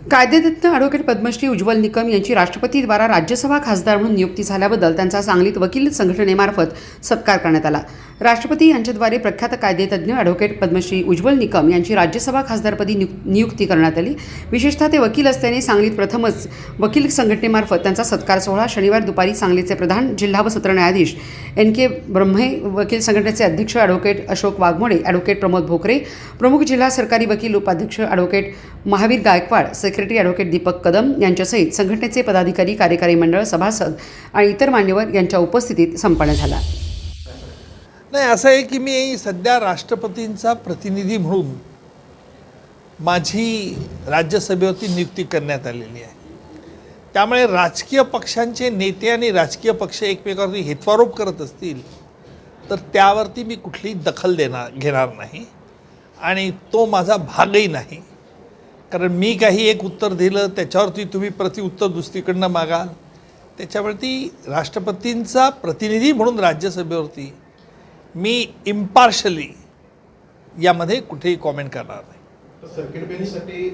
कायदेतज्ञ ॲडव्होकेट पद्मश्री उज्ज्वल निकम यांची राष्ट्रपतीद्वारा राज्यसभा खासदार म्हणून नियुक्ती झाल्याबद्दल त्यांचा सांगलीत वकील संघटनेमार्फत सत्कार करण्यात आला. राष्ट्रपती यांच्याद्वारे प्रख्यात कायदेतज्ञ ॲडव्होकेट पद्मश्री उज्ज्वल निकम यांची राज्यसभा खासदारपदी नियु नियुक्ती करण्यात आली. विशेषतः ते वकील असल्याने सांगलीत प्रथमच वकील संघटनेमार्फत त्यांचा सत्कार सोहळा शनिवार दुपारी सांगलीचे प्रधान जिल्हा व सत्र न्यायाधीश एन के ब्रह्मे वकील संघटनेचे अध्यक्ष ॲडव्होकेट अशोक वाघमोडे ॲडव्होकेट प्रमोद भोकरे प्रमुख जिल्हा सरकारी वकील उपाध्यक्ष advocate Mahavir Gaikwad secretary advocate Deepak Kadam यांच्यासहित संघटनेचे पदाधिकारी कार्यकारी मंडळ सभासद आणि इतर मान्यवर यांच्या उपस्थितीत संपन्न झाला. नाही असं आहे की मी सध्या राष्ट्रपतींचा प्रतिनिधी म्हणून माझी राज्यसभेवरती नियुक्ती करण्यात आलेली आहे. त्यामुळे राजकीय पक्षांचे नेते आणि राजकीय पक्ष एकमेकावरती हेत्वारोप करत असतील तर त्यावरती मी कुठली दखल देणार घेणार नाही. आणि तो माझा भागही नाही. कारण मी काही एक उत्तर दिलं त्याच्यावरती तुम्ही प्रतिउत्तर दुसरीकडनं मागाल. त्याच्यावरती राष्ट्रपतींचा प्रतिनिधी म्हणून राज्यसभेवरती मी इम्पार्शली यामध्ये कुठेही कॉमेंट करणार नाही. सर्किट बेंचसाठी